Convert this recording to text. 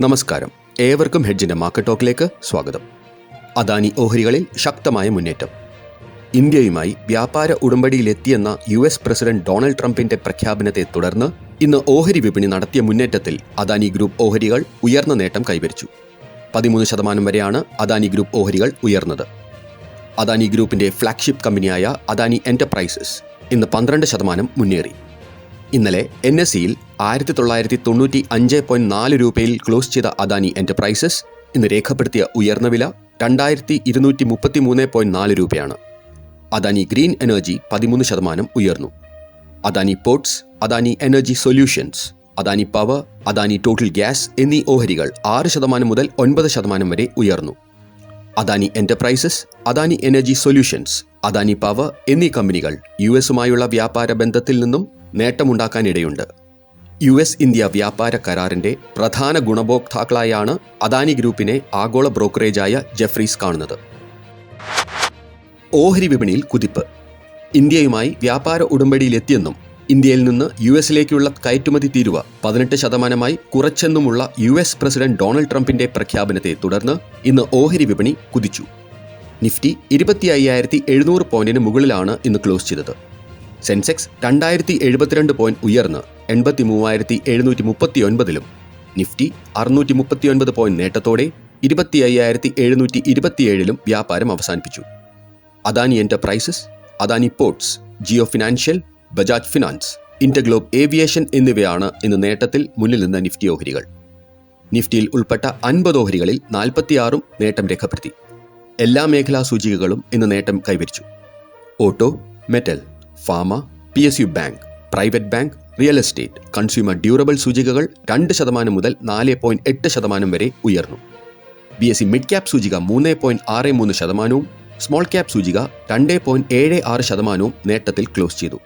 നമസ്കാരം. ഏവർക്കും ഹെഡ്ജിന്റെ മാർക്കറ്റ് ടോക്കിലേക്ക് സ്വാഗതം. അദാനി ഓഹരികളിൽ ശക്തമായ മുന്നേറ്റം. ഇന്ത്യയുമായി വ്യാപാര ഉടമ്പടിയിലെത്തിയെന്ന യു എസ് പ്രസിഡന്റ് ഡൊണാൾഡ് ട്രംപിന്റെ പ്രഖ്യാപനത്തെ തുടർന്ന് ഇന്ന് ഓഹരി വിപണി നടത്തിയ മുന്നേറ്റത്തിൽ അദാനി ഗ്രൂപ്പ് ഓഹരികൾ ഉയർന്ന നേട്ടം കൈവരിച്ചു. പതിമൂന്ന് ശതമാനം വരെയാണ് അദാനി ഗ്രൂപ്പ് ഓഹരികൾ ഉയർന്നത്. അദാനി ഗ്രൂപ്പിന്റെ ഫ്ലാഗ്ഷിപ്പ് കമ്പനിയായ അദാനി എന്റർപ്രൈസസ് ഇന്ന് പന്ത്രണ്ട് ശതമാനം മുന്നേറി. ഇന്നലെ എൻ എസ് സിയിൽ ആയിരത്തി തൊള്ളായിരത്തി തൊണ്ണൂറ്റി അഞ്ച് പോയിന്റ് നാല് രൂപയിൽ ക്ലോസ് ചെയ്ത അദാനി എന്റർപ്രൈസസ് ഇന്ന് രേഖപ്പെടുത്തിയ ഉയർന്ന വില രണ്ടായിരത്തി ഇരുന്നൂറ്റി മുപ്പത്തി മൂന്ന് പോയിന്റ് നാല് രൂപയാണ്. അദാനി ഗ്രീൻ എനർജി പതിമൂന്ന് ശതമാനം ഉയർന്നു. Adani Ports Adani Energy Solutions Adani Power Adani Total Gas എന്നീ ഓഹരികൾ ആറ് ശതമാനം മുതൽ ഒൻപത് ശതമാനം വരെ ഉയർന്നു. Adani Enterprises Adani Energy Solutions Adani Power എന്നീ കമ്പനികൾ യു എസുമായുള്ള വ്യാപാര ബന്ധത്തിൽ നിന്നും നേട്ടമുണ്ടാക്കാനിടയുണ്ട്. യു എസ് ഇന്ത്യ വ്യാപാര കരാറിന്റെ പ്രധാന ഗുണഭോക്താക്കളായാണ് അദാനി ഗ്രൂപ്പിനെ ആഗോള ബ്രോക്കറേജായ ജെഫ്രീസ് കാണുന്നത്. ഓഹരി വിപണിയിൽ കുതിപ്പ്. ഇന്ത്യയുമായി വ്യാപാര ഉടമ്പടിയിലെത്തിയെന്നും ഇന്ത്യയിൽ നിന്ന് യു എസിലേക്കുള്ള കയറ്റുമതി തീരുവ പതിനെട്ട് ശതമാനമായി കുറച്ചെന്നുമുള്ള യു എസ് പ്രസിഡന്റ് ഡൊണാൾഡ് ട്രംപിന്റെ പ്രഖ്യാപനത്തെ തുടർന്ന് ഇന്ന് ഓഹരി വിപണി കുതിച്ചു. നിഫ്റ്റി ഇരുപത്തി അയ്യായിരത്തി എഴുന്നൂറ് പോയിന്റിന് മുകളിലാണ് ഇന്ന് ക്ലോസ് ചെയ്തത്. സെൻസെക്സ് രണ്ടായിരത്തി എഴുപത്തിരണ്ട് പോയിന്റ് ഉയർന്ന് എൺപത്തി മൂവായിരത്തി എഴുന്നൂറ്റി മുപ്പത്തി ഒൻപതിലും നിഫ്റ്റി അറുന്നൂറ്റി മുപ്പത്തി ഒൻപത് പോയിന്റ് നേട്ടത്തോടെ ഇരുപത്തി അയ്യായിരത്തി എഴുന്നൂറ്റി ഇരുപത്തിയേഴിലും വ്യാപാരം അവസാനിപ്പിച്ചു. Adani Enterprises Adani Ports Jio Financial Bajaj Finance InterGlobe Aviation എന്നിവയാണ് ഇന്ന് നേട്ടത്തിൽ മുന്നിൽ നിന്ന നിഫ്റ്റി ഓഹരികൾ. നിഫ്റ്റിയിൽ ഉൾപ്പെട്ട അൻപത് ഓഹരികളിൽ നാൽപ്പത്തിയാറും നേട്ടം രേഖപ്പെടുത്തി. എല്ലാ മേഖലാ സൂചികകളും ഇന്ന് നേട്ടം കൈവരിച്ചു. Auto metal pharma P bank private bank real estate consumer durable സൂചികകൾ രണ്ട് ശതമാനം മുതൽ നാല് പോയിന്റ് എട്ട് ശതമാനം വരെ ഉയർന്നു. B S C mid cap സൂചിക മൂന്ന് പോയിന്റ് ആറ് മൂന്ന് ശതമാനവും സ്മോൾ ക്യാപ് സൂചിക രണ്ട് പോയിന്റ് ഏഴ് ആറ് ശതമാനവും നേട്ടത്തിൽ ക്ലോസ് ചെയ്തു.